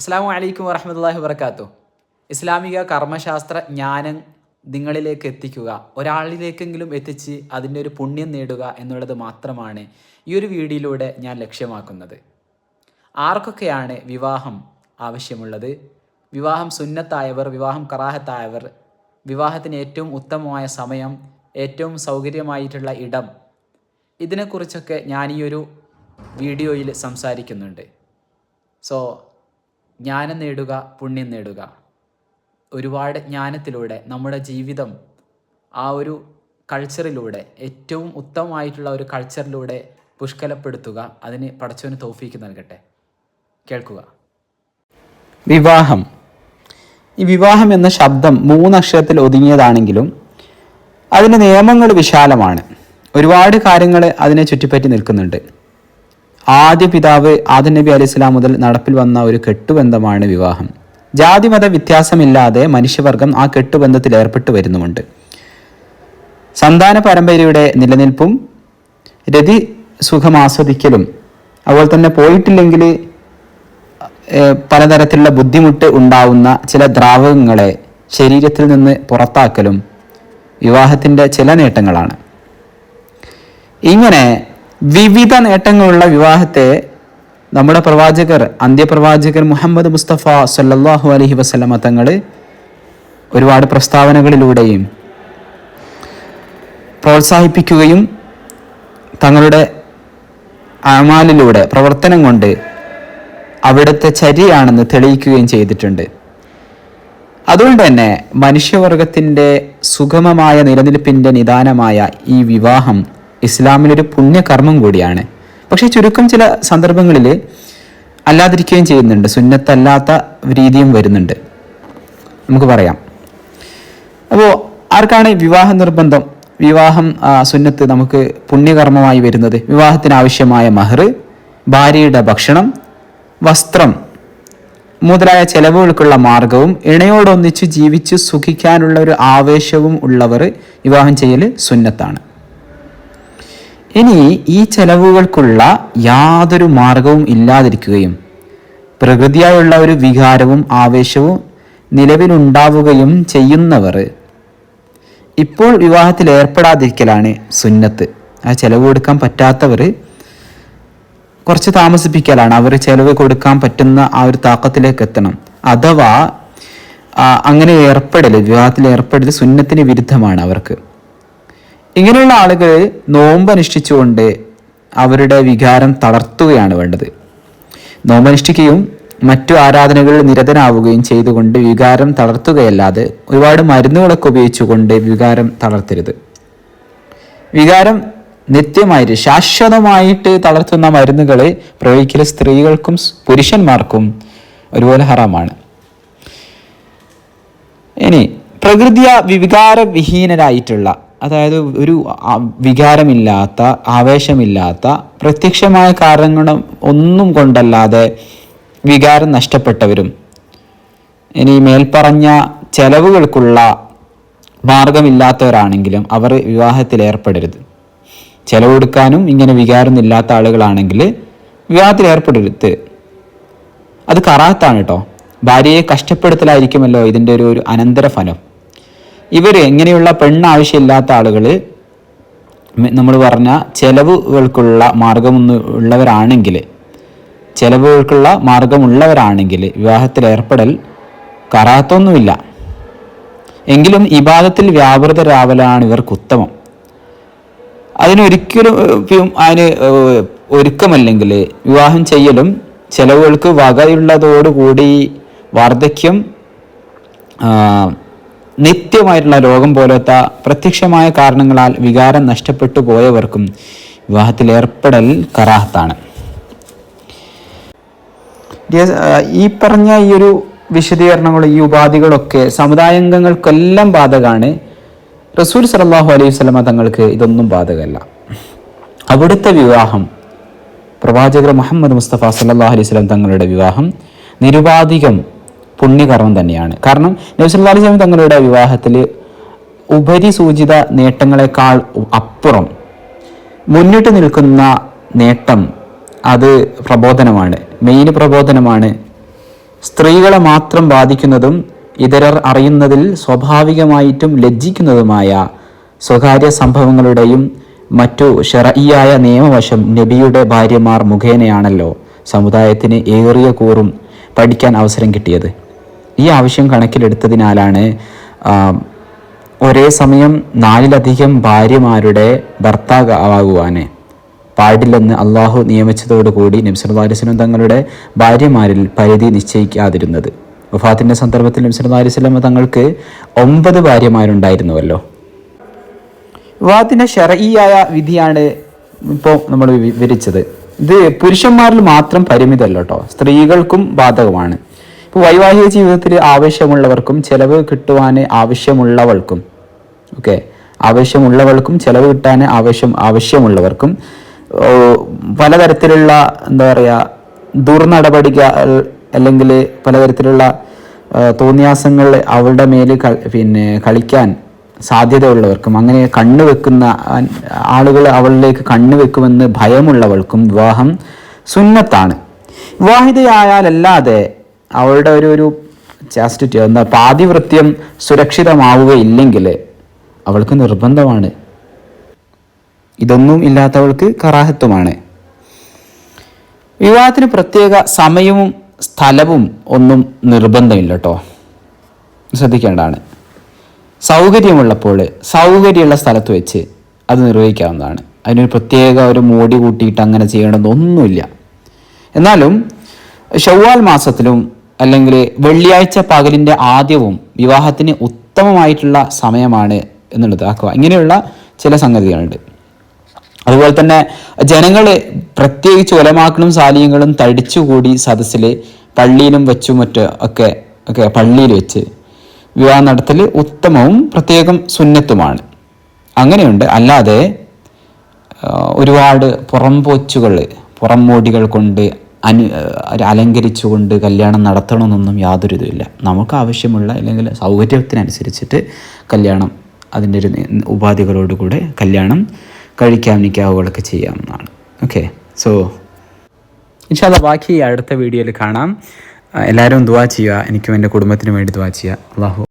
അസ്സാം വലൈക്കും വരഹമുല്ലാഹി വർക്കാത്തു ഇസ്ലാമിക കർമ്മശാസ്ത്ര ജ്ഞാനം നിങ്ങളിലേക്ക് എത്തിക്കുക ഒരാളിലേക്കെങ്കിലും എത്തിച്ച് അതിന്റെ ഒരു പുണ്യം നേടുക എന്നുള്ളത് മാത്രമാണ് ഈ ഒരു വീഡിയോയിലൂടെ ഞാൻ ലക്ഷ്യമാക്കുന്നത്. ആർക്കൊക്കെയാണ് വിവാഹം ആവശ്യമുള്ളത്? വിവാഹം സുന്നത്തായവർ വിവാഹം കറാഹത്തായവർ വിവാഹത്തിന് ഏറ്റവും ഉത്തമമായ സമയം ഏറ്റവും സൗകര്യമായിട്ടുള്ള ഇടം ഇതിനെക്കുറിച്ചൊക്കെ ഞാൻ ഈ ഒരു വീഡിയോയിൽ സംസാരിക്കുന്നുണ്ട്. സോ ജ്ഞാനം നേടുക പുണ്യം നേടുക. ഒരുപാട് ജ്ഞാനത്തിലൂടെ നമ്മുടെ ജീവിതം ആ ഒരു കൾച്ചറിലൂടെ ഏറ്റവും ഉത്തമമായിട്ടുള്ള ഒരു കൾച്ചറിലൂടെ പുഷ്കലപ്പെടുത്തുക അതിന് പടച്ചവന് തോഫീക്ക് നൽകട്ടെ. കേൾക്കുക. വിവാഹം. ഈ വിവാഹം എന്ന ശബ്ദം മൂന്നക്ഷരത്തിൽ ഒതുങ്ങിയതാണെങ്കിലും അതിന്റെ നിയമങ്ങൾ വിശാലമാണ്. ഒരുപാട് കാര്യങ്ങൾ അതിനെ ചുറ്റിപ്പറ്റി നിൽക്കുന്നുണ്ട്. ആദ്യ പിതാവ് ആദ്യ നബി അലി സ്വലാം മുതൽ നടപ്പിൽ വന്ന ഒരു കെട്ടുബന്ധമാണ് വിവാഹം. ജാതിമത വ്യത്യാസമില്ലാതെ മനുഷ്യവർഗം ആ കെട്ടുബന്ധത്തിൽ ഏർപ്പെട്ടു വരുന്നുമുണ്ട്. സന്താന പരമ്പരയുടെ നിലനിൽപ്പും രതി സുഖം ആസ്വദിക്കലും അതുപോലെ തന്നെ പോയിട്ടില്ലെങ്കിൽ പലതരത്തിലുള്ള ബുദ്ധിമുട്ട് ഉണ്ടാവുന്ന ചില ദ്രാവകങ്ങളെ ശരീരത്തിൽ നിന്ന് പുറത്താക്കലും വിവാഹത്തിന്റെ ചില നേട്ടങ്ങളാണ്. ഇങ്ങനെ വിവിധ നേട്ടങ്ങളുള്ള വിവാഹത്തെ നമ്മുടെ പ്രവാചകർ അന്ത്യപ്രവാചകർ മുഹമ്മദ് മുസ്തഫ സല്ലാഹു അലഹി വസല്ലമ തങ്ങൾ ഒരുപാട് പ്രസ്താവനകളിലൂടെയും പ്രോത്സാഹിപ്പിക്കുകയും തങ്ങളുടെ അമാലിലൂടെ പ്രവർത്തനം കൊണ്ട് അവിടുത്തെ ചര്യയാണെന്ന് തെളിയിക്കുകയും ചെയ്തിട്ടുണ്ട്. അതുകൊണ്ട് തന്നെ മനുഷ്യവർഗത്തിന്റെ സുഗമമായ നിലനിൽപ്പിന്റെ നിദാനമായ ഈ വിവാഹം ഇസ്ലാമിലൊരു പുണ്യകർമ്മം കൂടിയാണ്. പക്ഷേ ചുരുക്കം ചില സന്ദർഭങ്ങളിൽ അല്ലാതിരിക്കുകയും ചെയ്യുന്നുണ്ട്. സുന്നത്തല്ലാത്ത രീതിയും വരുന്നുണ്ട്. നമുക്ക് പറയാം. അപ്പോൾ ആർക്കാണ് വിവാഹ നിർബന്ധം? വിവാഹം സുന്നത്ത് നമുക്ക് പുണ്യകർമ്മമായി വരുന്നത്? വിവാഹത്തിന് ആവശ്യമായ മഹർ ഭാര്യയുടെ ഭക്ഷണം വസ്ത്രം മുതലായ ചെലവുകൾക്കുള്ള മാർഗവും ഇണയോടൊന്നിച്ച് ജീവിച്ച് സുഖിക്കാനുള്ള ഒരു ആവേശവും ഉള്ളവർ വിവാഹം ചെയ്യൽ സുന്നത്താണ്. ഇനി ഈ ചെലവുകൾക്കുള്ള യാതൊരു മാർഗവും ഇല്ലാതിരിക്കുകയും പ്രകൃതിയായുള്ള ഒരു വികാരവും ആവേശവും നിലവിലുണ്ടാവുകയും ചെയ്യുന്നവർ ഇപ്പോൾ വിവാഹത്തിൽ ഏർപ്പെടാതിരിക്കലാണ് സുന്നത്ത്. ആ ചെലവ് കൊടുക്കാൻ പറ്റാത്തവർ കുറച്ച് താമസിപ്പിക്കലാണ്. അവർ ചെലവ് കൊടുക്കാൻ പറ്റുന്ന ആ ഒരു താക്കത്തിലേക്ക് എത്തണം. അഥവാ അങ്ങനെ ഏർപ്പെടൽ വിവാഹത്തിൽ ഏർപ്പെടൽ സുന്നത്തിന് വിരുദ്ധമാണ് അവർക്ക്. ഇങ്ങനെയുള്ള ആളുകൾ നോമ്പ് അനുഷ്ഠിച്ചുകൊണ്ട് അവരുടെ വികാരം തളർത്തുകയാണ് വേണ്ടത്. നോമ്പ് അനുഷ്ഠിക്കുകയും മറ്റു ആരാധനകളിൽ നിരതനാവുകയും ചെയ്തുകൊണ്ട് വികാരം തളർത്തുകയല്ലാതെ ഒരുപാട് മരുന്നുകളൊക്കെ ഉപയോഗിച്ചുകൊണ്ട് വികാരം തളർത്തരുത്. വികാരം നിത്യമായിട്ട് ശാശ്വതമായിട്ട് തളർത്തുന്ന മരുന്നുകൾ പ്രയോഗിക്കൽ സ്ത്രീകൾക്കും പുരുഷന്മാർക്കും ഒരുപോലെ ഹറാമാണ്. ഇനി പ്രകൃതിയ വികാരവിഹീനരായിട്ടുള്ള അതായത് ഒരു വികാരമില്ലാത്ത ആവേശമില്ലാത്ത പ്രത്യക്ഷമായ കാരണങ്ങളും ഒന്നും കൊണ്ടല്ലാതെ വികാരം നഷ്ടപ്പെട്ടവരും. ഇനി മേൽപ്പറഞ്ഞ ചെലവുകൾക്കുള്ള മാർഗമില്ലാത്തവരാണെങ്കിലും അവർ വിവാഹത്തിൽ ഏർപ്പെടരുത്. ചെലവ് കൊടുക്കാനും ഇങ്ങനെ വികാരം ഇല്ലാത്ത ആളുകളാണെങ്കിൽ വിവാഹത്തിൽ ഏർപ്പെടരുത്. അത് കറാത്താണ് കേട്ടോ ഭാര്യയെ കഷ്ടപ്പെടുത്തലായിരിക്കുമല്ലോ ഇതിന്റെ ഒരു ഒരു അനന്തരഫലം. ഇവർ ഇങ്ങനെയുള്ള പെണ്ണ് ആവശ്യമില്ലാത്ത ആളുകൾ നമ്മൾ പറഞ്ഞ ചെലവുകൾക്കുള്ള മാർഗമൊന്നും ഉള്ളവരാണെങ്കിൽ ചെലവുകൾക്കുള്ള മാർഗമുള്ളവരാണെങ്കിൽ വിവാഹത്തിൽ ഏർപ്പെടൽ കറാത്തൊന്നുമില്ല. എങ്കിലും ഇബാദത്തിൽ വ്യാപൃതരാവലാണ് ഇവർക്ക് ഉത്തമം. അതിനൊരിക്കലും അതിന് ഒരുക്കമല്ലെങ്കിൽ വിവാഹം ചെയ്യലും ചെലവുകൾക്ക് വകയുള്ളതോടുകൂടി വാർദ്ധക്യം നിത്യമായിട്ടുള്ള രോഗം പോലത്തെ പ്രത്യക്ഷമായ കാരണങ്ങളാൽ വികാരം നഷ്ടപ്പെട്ടു പോയവർക്കും വിവാഹത്തിൽ ഏർപ്പെടൽ കറാഹത്താണ്. ഈ പറഞ്ഞ ഈ ഒരു വിശദീകരണങ്ങളും ഈ ഉപാധികളൊക്കെ സമുദായാംഗങ്ങൾക്കെല്ലാം ബാധകമാണ് റസൂൽ സലാഹു അലൈഹി സ്വലമ തങ്ങൾക്ക് ഇതൊന്നും ബാധകമല്ല. അവിടുത്തെ വിവാഹം പ്രവാചകർ മുഹമ്മദ് മുസ്തഫ സല്ലാഹു അലൈഹി സ്വലം തങ്ങളുടെ വിവാഹം നിരുപാധികം പുണ്യകർമ്മം തന്നെയാണ്. കാരണം നബി സല്ലല്ലാഹു അലൈഹി തങ്ങളുടെ വിവാഹത്തിൽ ഉപരിസൂചിത നേട്ടങ്ങളെക്കാൾ അപ്പുറം മുന്നിട്ട് നിൽക്കുന്ന നേട്ടം അത് പ്രബോധനമാണ്. മെയിൻ പ്രബോധനമാണ്. സ്ത്രീകളെ മാത്രം ബാധിക്കുന്നതും ഇതരർ അറിയുന്നതിൽ സ്വാഭാവികമായിട്ടും ലജ്ജിക്കുന്നതുമായ സ്വകാര്യ സംഭവങ്ങളുടെയും മറ്റു ഷെറയിയായ നിയമവശം നബിയുടെ ഭാര്യമാർ മുഖേനയാണല്ലോ സമുദായത്തിന് ഏറിയ കൂറും പഠിക്കാൻ അവസരം കിട്ടിയത്. ഈ ആവശ്യം കണക്കിലെടുത്തതിനാലാണ് ഒരേ സമയം നാലിലധികം ഭാര്യമാരുടെ ഭർത്താവാകുവാന് പാടില്ലെന്ന് അള്ളാഹു നിയമിച്ചതോടുകൂടി നബ്സല്ലാ അലിസ്ലം തങ്ങളുടെ ഭാര്യമാരിൽ പരിധി നിശ്ചയിക്കാതിരുന്നത്. വഫാത്തിന്റെ സന്ദർഭത്തിൽ നബ്സല്ലാ അലിസ്ലം തങ്ങൾക്ക് ഒമ്പത് ഭാര്യമാരുണ്ടായിരുന്നുവല്ലോ. വിവാഹത്തിന്റെ ഷെറയിയായ വിധിയാണ് ഇപ്പോൾ നമ്മൾ വിവരിച്ചത്. ഇത് പുരുഷന്മാരിൽ മാത്രം പരിമിതമല്ല സ്ത്രീകൾക്കും ബാധകമാണ്. വൈവാഹിക ജീവിതത്തിൽ ആവശ്യമുള്ളവർക്കും ചിലവ് കിട്ടുവാൻ ആവശ്യമുള്ളവൾക്കും ഓക്കെ ആവശ്യമുള്ളവൾക്കും ചിലവ് കിട്ടാൻ ആവശ്യം ആവശ്യമുള്ളവർക്കും പലതരത്തിലുള്ള എന്താ പറയുക ദുർനടപടികൾ അല്ലെങ്കിൽ പലതരത്തിലുള്ള തോന്നിയാസങ്ങൾ അവളുടെ മേൽ പിന്നെ കളിക്കാൻ സാധ്യതയുള്ളവർക്കും അങ്ങനെ കണ്ണു വെക്കുന്ന ആളുകൾ അവളിലേക്ക് കണ്ണു വെക്കുമെന്ന് ഭയമുള്ളവൾക്കും വിവാഹം സുന്നത്താണ്. വിവാഹിതയായാലല്ലാതെ അവളുടെ ഒരു ഒരു ചാസ്റ്റിറ്റി എന്താ പാതിവൃത്യം സുരക്ഷിതമാവുകയില്ലെങ്കിൽ അവൾക്ക് നിർബന്ധമാണ്. ഇതൊന്നും ഇല്ലാത്തവൾക്ക് കറാഹത്വമാണ് വിവാഹത്തിന് പ്രത്യേക സമയവും സ്ഥലവും ഒന്നും നിർബന്ധമില്ല കേട്ടോ ശ്രദ്ധിക്കേണ്ടതാണ്. സൗകര്യമുള്ളപ്പോൾ സൗകര്യമുള്ള സ്ഥലത്ത് വെച്ച് അത് നിർവഹിക്കാവുന്നതാണ്. അതിനൊരു പ്രത്യേക ഒരു മോടി കൂട്ടിയിട്ട് അങ്ങനെ ചെയ്യണമെന്നൊന്നുമില്ല. എന്നാലും ഷവ്വാൽ മാസത്തിലും അല്ലെങ്കിൽ വെള്ളിയാഴ്ച പകലിന്റെ ആദ്യവും വിവാഹത്തിന് ഉത്തമമായിട്ടുള്ള സമയമാണ് എന്നുള്ളത് ആക്കുക. ഇങ്ങനെയുള്ള ചില സംഗതികളുണ്ട്. അതുപോലെ തന്നെ ജനങ്ങൾ പ്രത്യേകിച്ച് ഒലമാക്കളും സാലിയങ്ങളും തടിച്ചുകൂടി സദസ്സിൽ പള്ളിയിലും വെച്ചും മറ്റ് ഒക്കെ ഒക്കെ പള്ളിയിൽ വെച്ച് വിവാഹം നടത്തൽ ഉത്തമവും പ്രത്യേകം സുന്നത്തുമാണ്. അങ്ങനെയുണ്ട്. അല്ലാതെ ഒരുപാട് പുറംപോച്ചുകൾ പുറംമോടികൾ കൊണ്ട് അനു അലങ്കരിച്ചുകൊണ്ട് കല്യാണം നടത്തണമെന്നൊന്നും യാതൊരു ഇതുമില്ല നമുക്ക് ആവശ്യമുള്ള അല്ലെങ്കിൽ സൗകര്യത്തിനനുസരിച്ചിട്ട് കല്യാണം അതിന്റെ ഒരു ഉപാധികളോടുകൂടെ കല്യാണം കഴിക്കാം നിൽക്കാവുകളൊക്കെ ചെയ്യാവുന്നതാണ്. ഓക്കെ? സോ ഇൻഷാല്ല ബാക്കി അടുത്ത വീഡിയോയിൽ കാണാം. എല്ലാവരും ദുവാ ചെയ്യുക. എനിക്കും എന്റെ കുടുംബത്തിനും വേണ്ടി ദുവാ ചെയ്യുക. അള്ളാഹു